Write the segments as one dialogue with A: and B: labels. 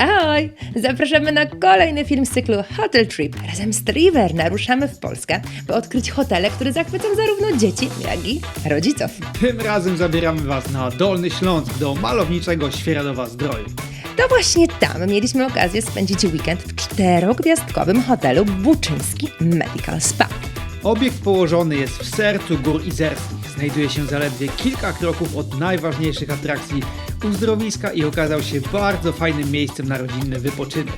A: Ahoj! Zapraszamy na kolejny film z cyklu Hotel Trip. Razem z Triver naruszamy w Polskę, by odkryć hotele, które zachwycą zarówno dzieci, jak i rodziców.
B: Tym razem zabieramy Was na Dolny Śląsk do malowniczego Świeradowa Zdroju.
A: To właśnie tam mieliśmy okazję spędzić weekend w czterogwiazdkowym hotelu Buczyński Medical Spa.
B: Obiekt położony jest w sercu gór izerskich. Znajduje się zaledwie kilka kroków od najważniejszych atrakcji uzdrowiska i okazał się bardzo fajnym miejscem na rodzinny wypoczynek.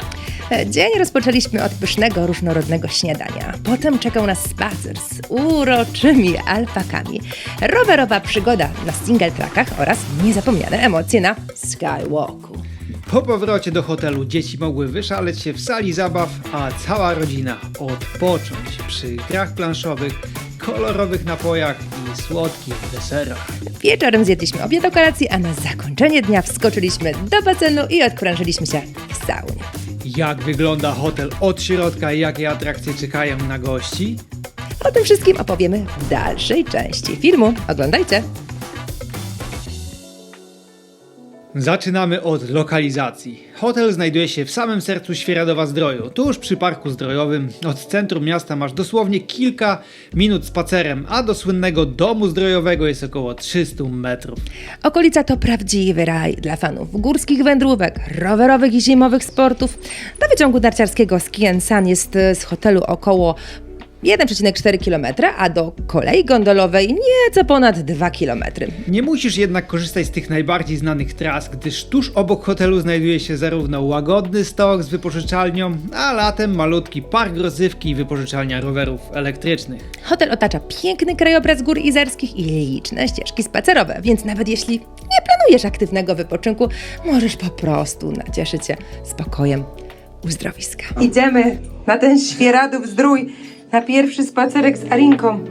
A: Dzień rozpoczęliśmy od pysznego, różnorodnego śniadania. Potem czekał nas spacer z uroczymi alpakami, rowerowa przygoda na single trackach oraz niezapomniane emocje na skywalku.
B: Po powrocie do hotelu dzieci mogły wyszaleć się w sali zabaw, a cała rodzina odpocząć przy grach planszowych, kolorowych napojach słodkich deserach.
A: Wieczorem zjedliśmy obiad do kolacji, a na zakończenie dnia wskoczyliśmy do basenu i odprężyliśmy się w saunie.
B: Jak wygląda hotel od środka i jakie atrakcje czekają na gości?
A: O tym wszystkim opowiemy w dalszej części filmu. Oglądajcie!
B: Zaczynamy od lokalizacji. Hotel znajduje się w samym sercu Świeradowa Zdroju, tuż przy parku zdrojowym. Od centrum miasta masz dosłownie kilka minut spacerem, a do słynnego domu zdrojowego jest około 300 metrów.
A: Okolica to prawdziwy raj dla fanów górskich wędrówek, rowerowych i zimowych sportów. Do wyciągu narciarskiego Ski Sun jest e, z hotelu około 1,4 km, a do kolei gondolowej nieco ponad 2 km.
B: Nie musisz jednak korzystać z tych najbardziej znanych tras, gdyż tuż obok hotelu znajduje się zarówno łagodny stok z wypożyczalnią, a latem malutki park rozrywki i wypożyczalnia rowerów elektrycznych.
A: Hotel otacza piękny krajobraz gór izerskich i liczne ścieżki spacerowe, więc nawet jeśli nie planujesz aktywnego wypoczynku, możesz po prostu nacieszyć się spokojem uzdrowiska.
C: Idziemy na ten Świeradów zdrój, na pierwszy spacerek z Arinką.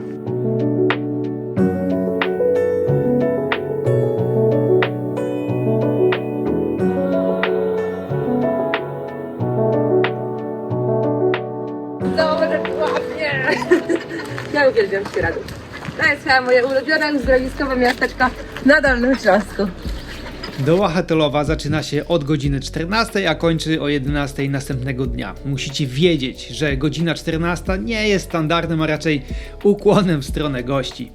C: Dobrze, ładnie. Ja uwielbiam Świeradów. To jest chyba moje ulubione uzdrowiskowe miasteczko na Dolnym Śląsku.
B: Doła hotelowa zaczyna się od godziny 14, a kończy o 11 następnego dnia. Musicie wiedzieć, że godzina 14 nie jest standardem, a raczej ukłonem w stronę gości.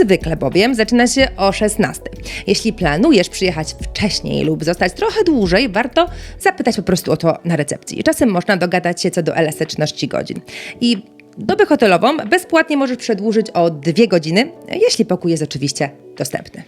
A: Zwykle bowiem zaczyna się o 16. Jeśli planujesz przyjechać wcześniej lub zostać trochę dłużej, warto zapytać po prostu o to na recepcji. Czasem można dogadać się co do elastyczności godzin. I dobę hotelową bezpłatnie możesz przedłużyć o 2 godziny, jeśli pokój jest oczywiście dostępny.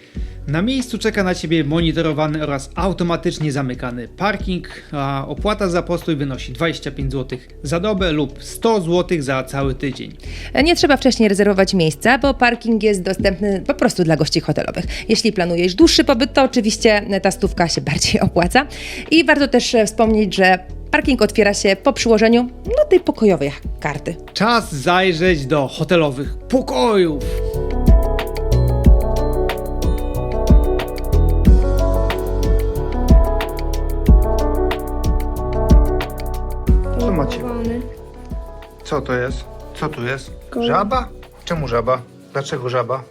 B: Na miejscu czeka na Ciebie monitorowany oraz automatycznie zamykany parking, a opłata za postój wynosi 25 zł za dobę lub 100 zł za cały tydzień.
A: Nie trzeba wcześniej rezerwować miejsca, bo parking jest dostępny po prostu dla gości hotelowych. Jeśli planujesz dłuższy pobyt, to oczywiście ta stówka się bardziej opłaca. I warto też wspomnieć, że parking otwiera się po przyłożeniu no, tej pokojowej karty.
B: Czas zajrzeć do hotelowych pokojów.
D: Co macie? Co to jest? Co tu jest? Żaba? Czemu żaba? Dlaczego żaba?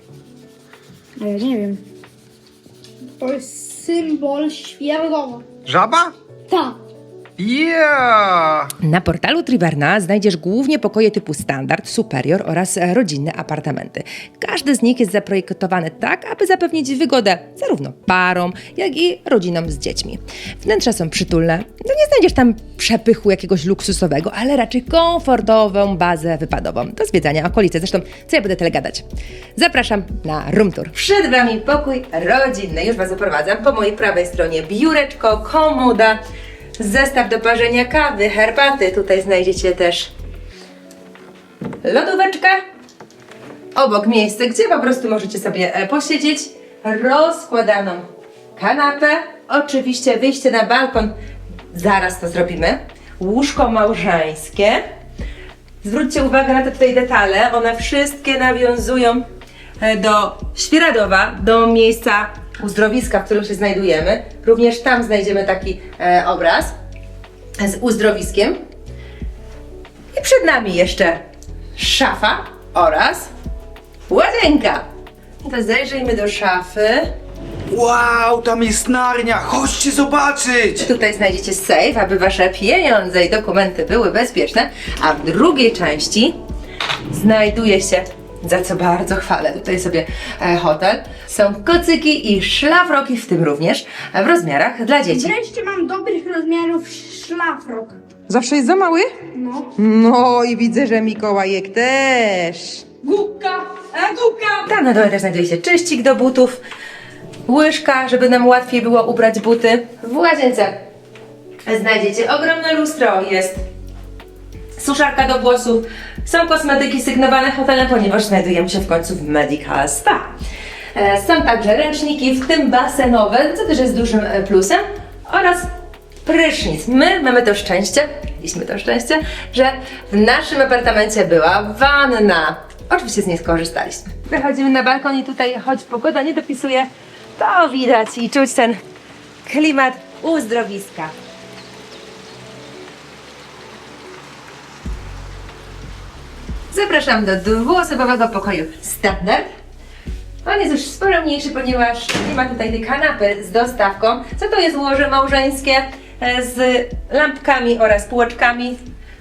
E: A ja nie wiem. To jest symbol światowy.
D: Żaba?
E: Tak.
D: Yeah!
A: Na portalu Triberna znajdziesz głównie pokoje typu standard, superior oraz rodzinne apartamenty. Każdy z nich jest zaprojektowany tak, aby zapewnić wygodę zarówno parom, jak i rodzinom z dziećmi. Wnętrza są przytulne. No nie znajdziesz tam przepychu jakiegoś luksusowego, ale raczej komfortową bazę wypadową do zwiedzania okolicy. Zresztą, co ja będę tyle gadać? Zapraszam na room tour. Przed Wami pokój rodzinny. Już Was oprowadzam. Po mojej prawej stronie biureczko, komoda, zestaw do parzenia kawy, herbaty. Tutaj znajdziecie też lodóweczkę. Obok miejsce, gdzie po prostu możecie sobie e, posiedzieć. Rozkładaną kanapę. Oczywiście wyjście na balkon. Zaraz to zrobimy. Łóżko małżeńskie. Zwróćcie uwagę na te tutaj detale. One wszystkie nawiązują e, do Świeradowa, do miejsca uzdrowiska, w którym się znajdujemy. Również tam znajdziemy taki e, obraz z uzdrowiskiem. I przed nami jeszcze szafa oraz łazienka. To zajrzyjmy do szafy.
D: Wow, tam jest narnia! Chodźcie zobaczyć!
A: Tutaj znajdziecie safe, aby wasze pieniądze i dokumenty były bezpieczne, a w drugiej części znajduje się, za co bardzo chwalę, tutaj sobie e, hotel. Są kocyki i szlafroki, w tym również w rozmiarach dla dzieci.
E: Wreszcie mam dobrych rozmiarów szlafrok.
A: Zawsze jest za mały?
E: No.
A: No i widzę, że Mikołajek też.
C: Głupka, e, głupka!
A: Tam na dole też znajduje się czyścik do butów, łyżka, żeby nam łatwiej było ubrać buty. W łazience znajdziecie ogromne lustro, jest suszarka do włosów, są kosmetyki sygnowane hotelem, ponieważ znajdujemy się w końcu w Medical Spa. E, Są także ręczniki, w tym basenowe, co też jest dużym e, plusem, oraz prysznic. My mamy to szczęście, mieliśmy to szczęście, że w naszym apartamencie była wanna. Oczywiście z niej skorzystaliśmy. Wychodzimy na balkon i tutaj, choć pogoda nie dopisuje, to widać i czuć ten klimat uzdrowiska. Zapraszam do dwuosobowego pokoju standard. On jest już sporo mniejszy, ponieważ nie ma tutaj tej kanapy z dostawką. Co to jest łoże małżeńskie e, z lampkami oraz półeczkami.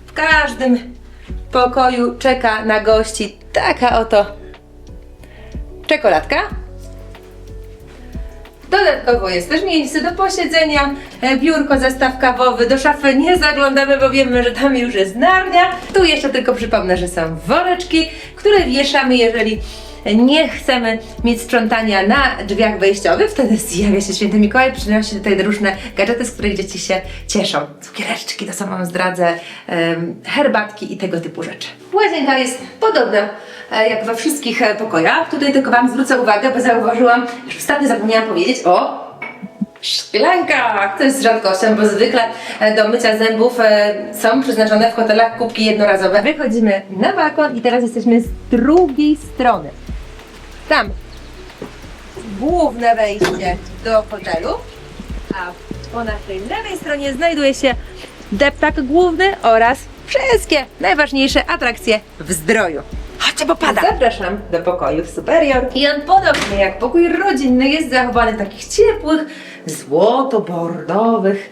A: W każdym pokoju czeka na gości taka oto czekoladka. Dodatkowo jest też miejsce do posiedzenia, e, biurko, zestaw kawowy. Do szafy nie zaglądamy, bo wiemy, że tam już jest narnia. Tu jeszcze tylko przypomnę, że są woreczki, które wieszamy, jeżeli nie chcemy mieć sprzątania na drzwiach wejściowych. Wtedy zjawia się święty Mikołaj, przynosi tutaj różne gadżety, z których dzieci się cieszą. Cukiereczki, to wam zdradzę, herbatki i tego typu rzeczy. Łazienka jest podobna e, jak we wszystkich e, pokojach. Tutaj tylko Wam zwrócę uwagę, bo zauważyłam, że ostatnio zapomniałam powiedzieć o szklankach. To jest rzadkością, bo zwykle e, do mycia zębów są przeznaczone w hotelach kubki jednorazowe. Wychodzimy na balkon i teraz jesteśmy z drugiej strony. Tam główne wejście do hotelu, a po naszej lewej stronie znajduje się deptak główny oraz wszystkie najważniejsze atrakcje w zdroju. Chodźcie, bo pada! Zapraszam do pokoju superior. I on podobnie jak pokój rodzinny jest zachowany w takich ciepłych, złoto-bordowych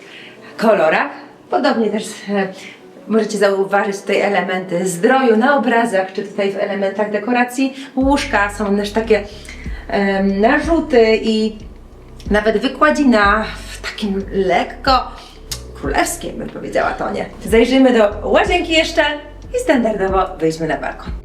A: kolorach. Podobnie też e, możecie zauważyć tutaj elementy zdroju na obrazach, czy tutaj w elementach dekoracji łóżka są też takie em, narzuty i nawet wykładzina w takim lekko królewskim, bym powiedziała tonie. Zajrzyjmy do łazienki jeszcze i standardowo wyjdźmy na balkon.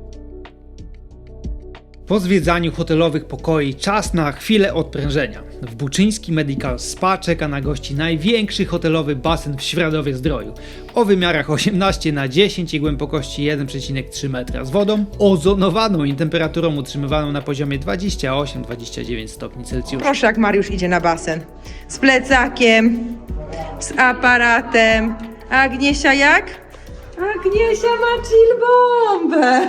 B: Po zwiedzaniu hotelowych pokoi czas na chwilę odprężenia. W Buczyński Medical Spa czeka na gości największy hotelowy basen w Świeradowie Zdroju. O wymiarach 18 na 10 i głębokości 1,3 metra z wodą, ozonowaną i temperaturą utrzymywaną na poziomie 28-29 stopni Celsjusza.
F: Proszę, jak Mariusz idzie na basen. Z plecakiem, z aparatem. Agniesia jak? Agniesia ma chill bombę.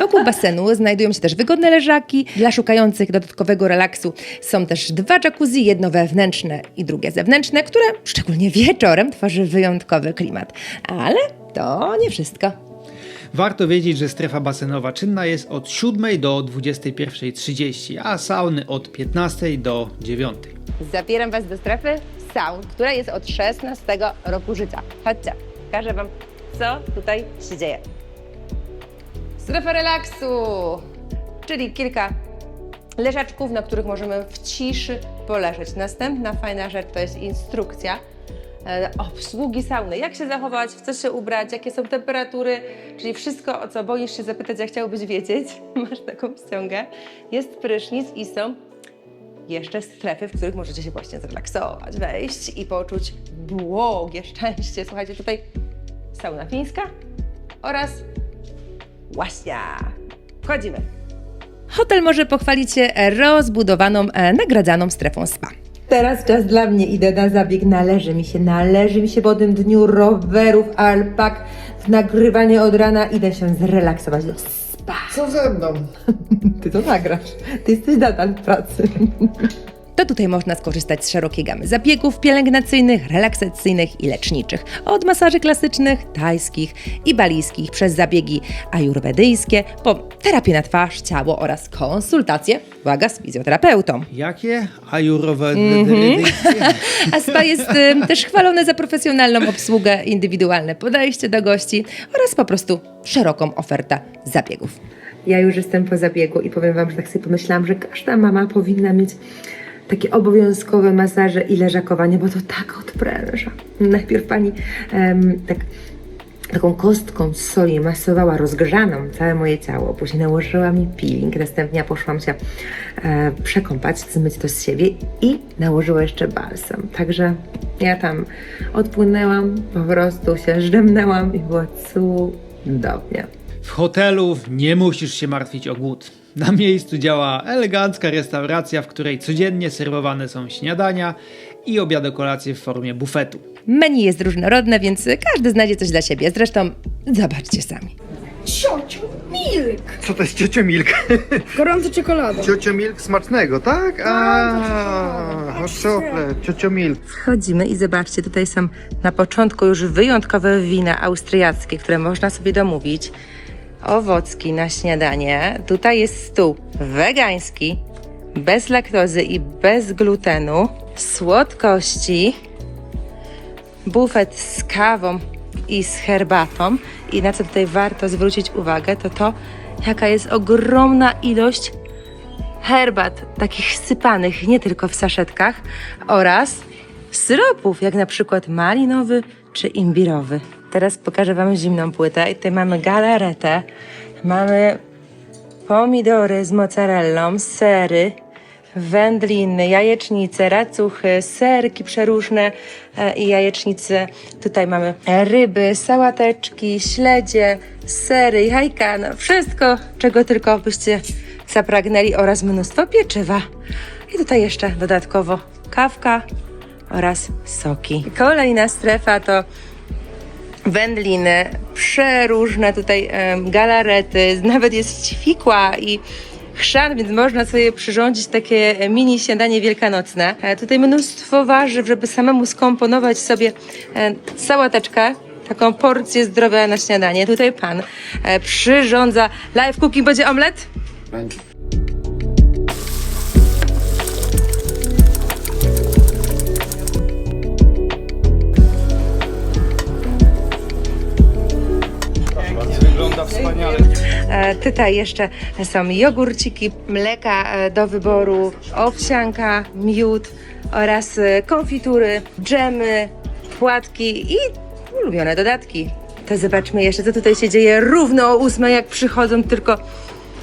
A: Wokół basenu znajdują się też wygodne leżaki. Dla szukających dodatkowego relaksu są też dwa jacuzzi, jedno wewnętrzne i drugie zewnętrzne, które szczególnie wieczorem tworzy wyjątkowy klimat. Ale to nie wszystko.
B: Warto wiedzieć, że strefa basenowa czynna jest od 7 do 21.30, a sauny od 15 do 9.
A: Zabieram Was do strefy saun, która jest od 16 roku życia. Chodźcie, pokażę Wam, co tutaj się dzieje. Strefa relaksu, czyli kilka leżaczków, na których możemy w ciszy poleżeć. Następna fajna rzecz to jest instrukcja e, obsługi sauny. Jak się zachować, w co się ubrać, jakie są temperatury, czyli wszystko, o co boisz się zapytać, jak chciałbyś wiedzieć. Masz taką ściągę. Jest prysznic i są jeszcze strefy, w których możecie się właśnie zrelaksować, wejść i poczuć błogie szczęście. Słuchajcie, tutaj sauna fińska oraz łaśnia. Wchodzimy. Hotel może pochwalić się rozbudowaną, e, nagradzaną strefą spa. Teraz czas dla mnie, idę na zabieg, należy mi się, należy mi się po tym dniu rowerów, alpak, nagrywanie od rana, idę się zrelaksować do spa.
D: Co ze mną?
A: Ty to nagrasz, ty jesteś nadal w pracy. to tutaj można skorzystać z szerokiej gamy zabiegów pielęgnacyjnych, relaksacyjnych i leczniczych. Od masaży klasycznych, tajskich i balijskich przez zabiegi ajurwedyjskie, po terapię na twarz, ciało oraz konsultacje, uwaga, z fizjoterapeutą.
B: Jakie? Ajurowe...
A: A spa jest y, też chwalone za profesjonalną obsługę, indywidualne podejście do gości oraz po prostu szeroką ofertę zabiegów.
C: Ja już jestem po zabiegu i powiem Wam, że tak sobie pomyślałam, że każda mama powinna mieć takie obowiązkowe masaże i leżakowanie, bo to tak odpręża. Najpierw pani tak taką kostką z soli masowała rozgrzaną całe moje ciało, później nałożyła mi peeling, następnie poszłam się e, przekąpać, zmyć to z siebie i nałożyła jeszcze balsam. Także ja tam odpłynęłam, po prostu się żdemnęłam i było cudownie.
B: W hotelu nie musisz się martwić o głód. Na miejscu działa elegancka restauracja, w której codziennie serwowane są śniadania i obiadokolacje w formie bufetu.
A: Menu jest różnorodne, więc każdy znajdzie coś dla siebie. Zresztą zobaczcie sami.
E: Ciociu, milk.
D: Co to jest ciocio Milk?
E: Gorąca czekolada.
D: Ciocio Milk smacznego, tak? A, hot chocolate, ciocio Milk.
F: Wchodzimy i zobaczcie, tutaj są na początku już wyjątkowe wina austriackie, które można sobie domówić. Owocki na śniadanie. Tutaj jest stół wegański, bez laktozy i bez glutenu. Słodkości. Bufet z kawą i z herbatą. I na co tutaj warto zwrócić uwagę, to to, jaka jest ogromna ilość herbat, takich sypanych, nie tylko w saszetkach, oraz syropów, jak na przykład malinowy czy imbirowy. Teraz pokażę Wam zimną płytę i tutaj mamy galaretę, mamy pomidory z mozzarellą, sery, wędliny, jajecznice, racuchy, serki przeróżne e, i jajecznice. Tutaj mamy ryby, sałateczki, śledzie, sery, jajka, no wszystko, czego tylko byście zapragnęli oraz mnóstwo pieczywa. I tutaj jeszcze dodatkowo kawka oraz soki. Kolejna strefa to wędliny, przeróżne tutaj galarety, nawet jest ćwikła i chrzan, więc można sobie przyrządzić takie mini śniadanie wielkanocne. E, tutaj mnóstwo warzyw, żeby samemu skomponować sobie e, sałateczkę, taką porcję zdrowia na śniadanie. Tutaj pan e, przyrządza live cooking, będzie omlet? E, Tutaj jeszcze są jogurciki, mleka e, do wyboru, owsianka, miód oraz e, konfitury, dżemy, płatki i ulubione dodatki. To zobaczmy jeszcze, co tutaj się dzieje równo o ósmej, jak przychodzą tylko,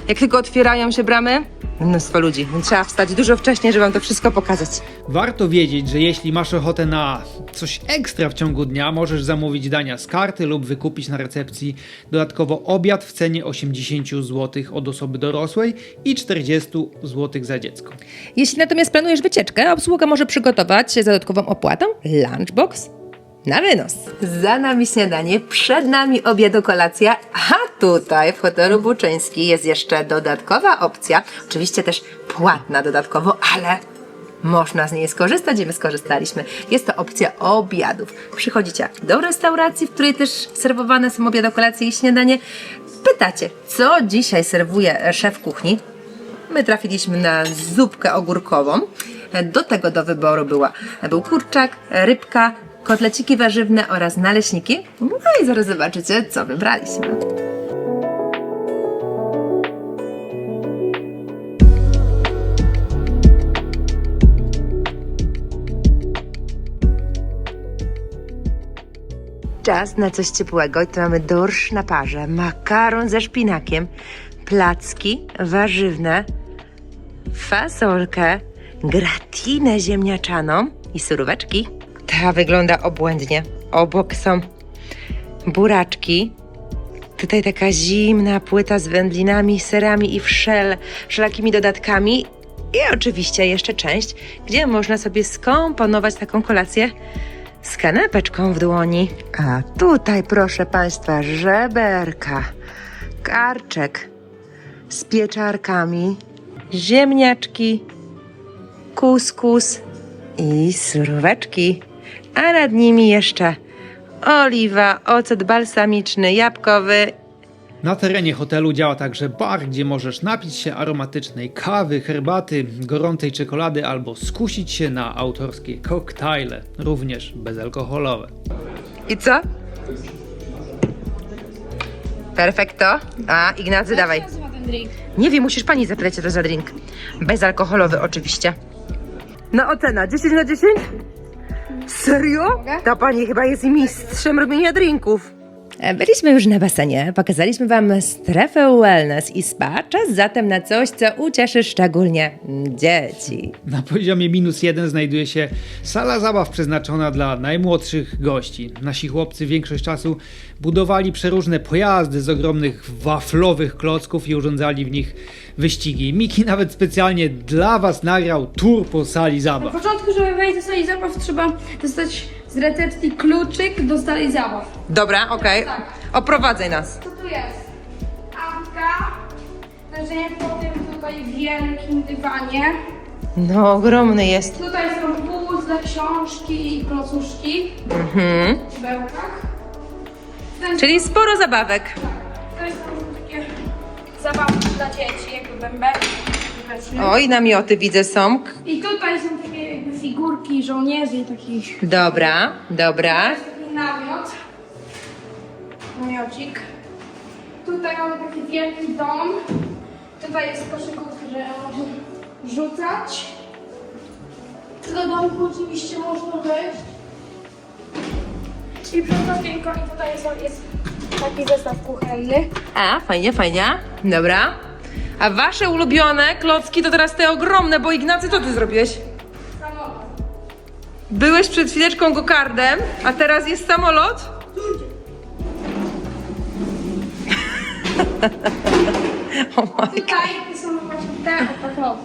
F: jak tylko otwierają się bramy. Mnóstwo ludzi, więc trzeba wstać dużo wcześniej, żeby wam to wszystko pokazać.
B: Warto wiedzieć, że jeśli masz ochotę na coś ekstra w ciągu dnia, możesz zamówić dania z karty lub wykupić na recepcji dodatkowo obiad w cenie 80 zł od osoby dorosłej i 40 zł za dziecko.
A: Jeśli natomiast planujesz wycieczkę, obsługa może przygotować za dodatkową opłatą lunchbox na wynos. Za nami śniadanie, przed nami obiad, kolacja, a tutaj w hotelu Buczyński jest jeszcze dodatkowa opcja, oczywiście też płatna dodatkowo, ale można z niej skorzystać i my skorzystaliśmy. Jest to opcja obiadów. Przychodzicie do restauracji, w której też serwowane są obiad, kolacje i śniadanie. Pytacie, co dzisiaj serwuje szef kuchni? My trafiliśmy na zupkę ogórkową. Do tego do wyboru była, był kurczak, rybka, kotleciki warzywne oraz naleśniki. No i zaraz zobaczycie, co wybraliśmy. Czas na coś ciepłego i tu mamy dorsz na parze, makaron ze szpinakiem, placki warzywne, fasolkę, gratinę ziemniaczaną i suróweczki. Ta wygląda obłędnie. Obok są buraczki. Tutaj taka zimna płyta z wędlinami, serami i wszel, wszelakimi dodatkami. I oczywiście jeszcze część, gdzie można sobie skomponować taką kolację z kanapeczką w dłoni. A tutaj, proszę Państwa, żeberka, karczek z pieczarkami, ziemniaczki,
F: kuskus i suróweczki, a nad nimi jeszcze oliwa, ocet balsamiczny, jabłkowy.
B: Na terenie hotelu działa także bar, gdzie możesz napić się aromatycznej kawy, herbaty, gorącej czekolady albo skusić się na autorskie koktajle, również bezalkoholowe.
F: I co? Perfekto. A, Ignacy, dawaj.
E: nazywa ten drink?
F: Nie wiem, musisz pani zapytać, co to za drink. Bezalkoholowy oczywiście. No ocena, 10 na 10? Serio? Ta pani chyba jest mistrzem robienia drinków.
A: E, Byliśmy już na basenie, pokazaliśmy Wam strefę wellness i spa. Czas zatem na coś, co ucieszy szczególnie dzieci.
B: Na poziomie minus jeden znajduje się sala zabaw przeznaczona dla najmłodszych gości. Nasi chłopcy większość czasu budowali przeróżne pojazdy z ogromnych waflowych klocków i urządzali w nich wyścigi. Miki nawet specjalnie dla Was nagrał tour po sali
E: Na
B: zabaw.
E: początku, żeby wejść do sali zabaw, trzeba dostać z recepcji kluczyk do sali zabaw.
F: Dobra, okej.
E: Tak.
F: Oprowadzaj nas.
E: Co tu jest? Apka, leżenie po tym tutaj wielkim dywanie.
F: No, ogromny jest.
E: Tutaj są puzzle, książki i klocuszki
F: Mhm.
E: w bełkach. Tutaj
F: Czyli sporo zabawek.
E: Tutaj są takie zabawki dla dzieci, jakby bębenki.
F: Oj, namioty widzę są.
E: I tutaj są takie figurki żołnierzy i takich
F: Dobra, dobra.
E: taki namiot. Namiocik. Tutaj mamy taki wielki dom. Tutaj jest koszykówka, że można rzucać. Do domku oczywiście można wejść. I przez okienko i tutaj jest, jest taki zestaw kuchenny.
F: A, fajnie, fajnie. Dobra. A wasze ulubione klocki to teraz te ogromne, bo Ignacy, co ty zrobiłeś? Byłeś przed chwileczką gokardem, a teraz jest samolot? o my.
E: Tutaj są właśnie te opakowe.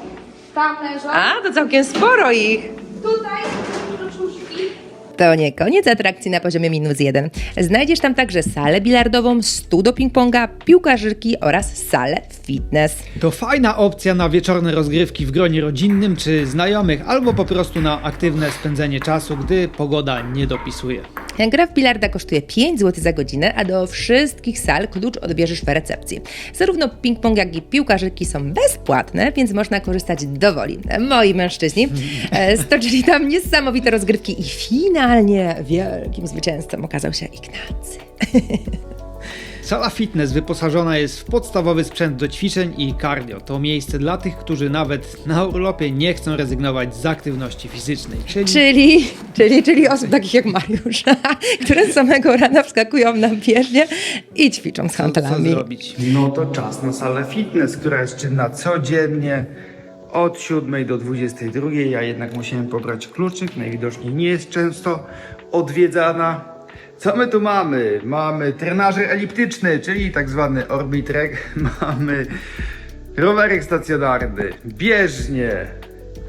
E: Tam leżą.
F: A, to całkiem sporo ich.
E: Tutaj.
A: To nie koniec atrakcji na poziomie minus jeden. Znajdziesz tam także salę bilardową, stół do ping-ponga, piłkarzyki oraz salę fitness.
B: To fajna opcja na wieczorne rozgrywki w gronie rodzinnym czy znajomych, albo po prostu na aktywne spędzenie czasu, gdy pogoda nie dopisuje.
A: Gra w bilarda kosztuje 5 zł za godzinę, a do wszystkich sal klucz odbierzesz w recepcji. Zarówno ping-pong, jak i piłkarzyki są bezpłatne, więc można korzystać dowoli. Moi mężczyźni e, stoczyli tam niesamowite rozgrywki i finalnie wielkim zwycięzcą okazał się Ignacy.
B: Sala fitness wyposażona jest w podstawowy sprzęt do ćwiczeń i cardio. To miejsce dla tych, którzy nawet na urlopie nie chcą rezygnować z aktywności fizycznej. Czyli,
A: Czyli, czyli, czyli osób takich jak Mariusz, które z samego rana wskakują na bieżnię i ćwiczą z
B: co, co
A: hantelami.
B: zrobić?
D: No to czas na salę fitness, która jest czynna codziennie od 7 do 22. Ja jednak musiałem pobrać kluczyk, najwidoczniej nie jest często odwiedzana. Co my tu mamy? Mamy trenażer eliptyczny, czyli tak zwany orbitrek. Mamy rowerek stacjonarny, bieżnie,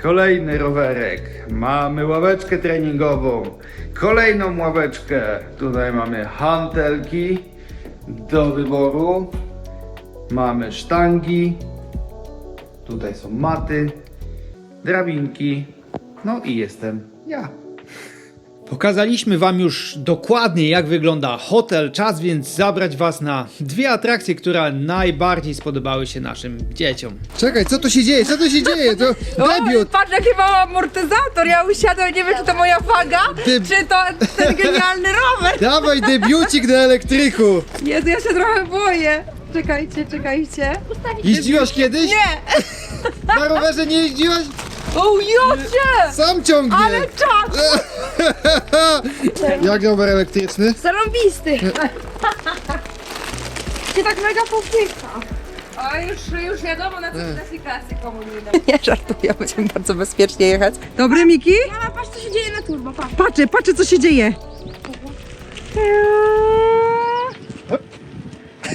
D: kolejny rowerek. Mamy ławeczkę treningową, kolejną ławeczkę. Tutaj mamy hantelki do wyboru. Mamy sztangi. Tutaj są maty, drabinki. No i jestem ja.
B: Pokazaliśmy Wam już dokładnie, jak wygląda hotel. Czas więc zabrać Was na dwie atrakcje, które najbardziej spodobały się naszym dzieciom.
G: Czekaj, co tu się dzieje? Co tu się dzieje? To debiut!
F: patrz jaki mały amortyzator, ja usiadłem, nie wiem czy to moja waga,
G: Ty-
F: czy to ten genialny rower.
G: Dawaj debiucik na elektryku!
F: Jezu, ja się trochę boję. Czekajcie, czekajcie.
G: Jeździłaś kiedyś?
F: Nie!
G: Na rowerze nie jeździłaś?
F: O jocie!
G: Sam ciągnie!
F: Ale czas!
G: Jak rower elektryczny?
E: Zarąbisty. Się tak mega popycha.
F: O, już, już wiadomo na co klasyfikację komunijną.
A: Nie żartuję, będziemy bardzo bezpiecznie jechać.
F: Dobry, Miki?
E: A patrz co się dzieje na turbo, patrz.
F: Patrzę, patrzę co się dzieje.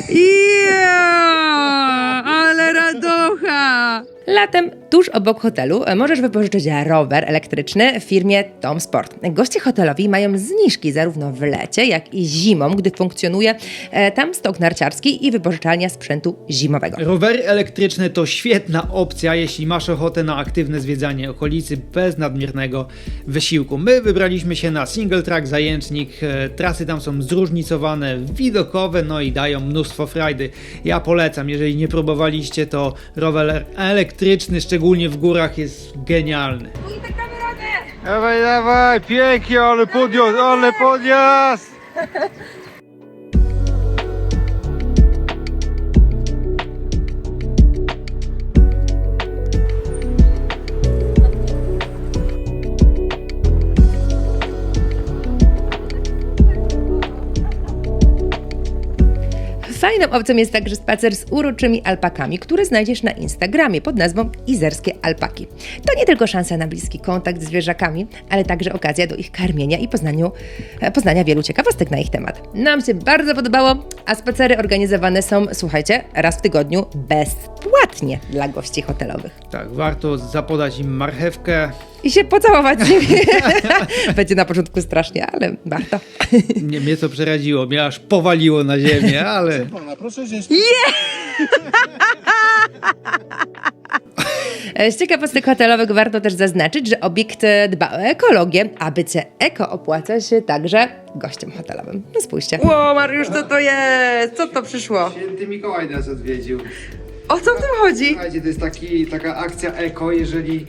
F: Ja, ale radocha!
A: Latem tuż obok hotelu e, możesz wypożyczyć rower elektryczny w firmie Tom Sport. Goście hotelowi mają zniżki zarówno w lecie, jak i zimą, gdy funkcjonuje e, tam stok narciarski i wypożyczalnia sprzętu zimowego.
B: Rowery elektryczne to świetna opcja, jeśli masz ochotę na aktywne zwiedzanie okolicy bez nadmiernego wysiłku. My wybraliśmy się na single track zajęcznik, e, trasy tam są zróżnicowane, widokowe, no i dają mnóstwo frajdy. Ja polecam, jeżeli nie próbowaliście, to rower elektryczny, szczególnie w górach, jest genialny.
G: Dawaj, dawaj, pięknie, ale podjazd, ale podjazd!
A: Fajną opcją jest także spacer z uroczymi alpakami, który znajdziesz na Instagramie pod nazwą Izerskie Alpaki. To nie tylko szansa na bliski kontakt z zwierzakami, ale także okazja do ich karmienia i poznaniu, e, poznania wielu ciekawostek na ich temat. Nam się bardzo podobało, a spacery organizowane są, słuchajcie, raz w tygodniu bezpłatnie dla gości hotelowych.
B: Tak, warto zapodać im marchewkę.
A: I się pocałować z nimi. Będzie na początku strasznie, ale warto.
B: Nie, mnie to przeraziło, mnie aż powaliło na ziemię, ale
G: Pana, proszę wziąć
A: E, Z ciekawostek hotelowych warto też zaznaczyć, że obiekt e, dba o ekologię, a bycie eko opłaca się także gościom hotelowym. No spójrzcie.
F: Ło, Mariusz, co to jest? Co to przyszło?
D: Święty Mikołaj nas odwiedził.
F: O co w tym chodzi?
D: Słuchajcie, to jest taki, taka akcja eko, jeżeli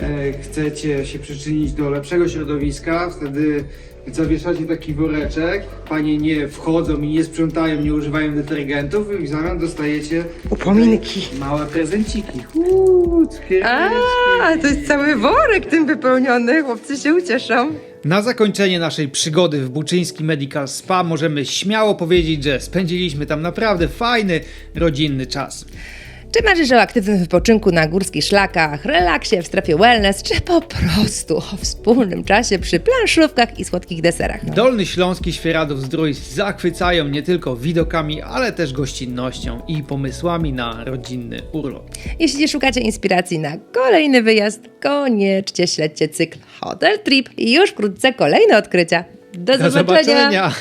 D: e, chcecie się przyczynić do lepszego środowiska, wtedy zawieszacie taki woreczek, panie nie wchodzą i nie sprzątają, nie używają detergentów i w zamian dostajecie
F: Upominki.
D: małe prezenciki. Uuu.
F: A, to jest cały worek tym wypełniony. Chłopcy się ucieszą.
B: Na zakończenie naszej przygody w Buczyński Medical Spa możemy śmiało powiedzieć, że spędziliśmy tam naprawdę fajny, rodzinny czas.
A: Czy marzysz o aktywnym wypoczynku na górskich szlakach, relaksie w strefie wellness, czy po prostu o wspólnym czasie przy planszówkach i słodkich deserach? No.
B: Dolny Śląski Świeradów Zdrój zachwycają nie tylko widokami, ale też gościnnością i pomysłami na rodzinny urlop.
A: Jeśli szukacie inspiracji na kolejny wyjazd, koniecznie śledźcie cykl Hotel Trip i już wkrótce kolejne odkrycia. Do,
B: Do zobaczenia!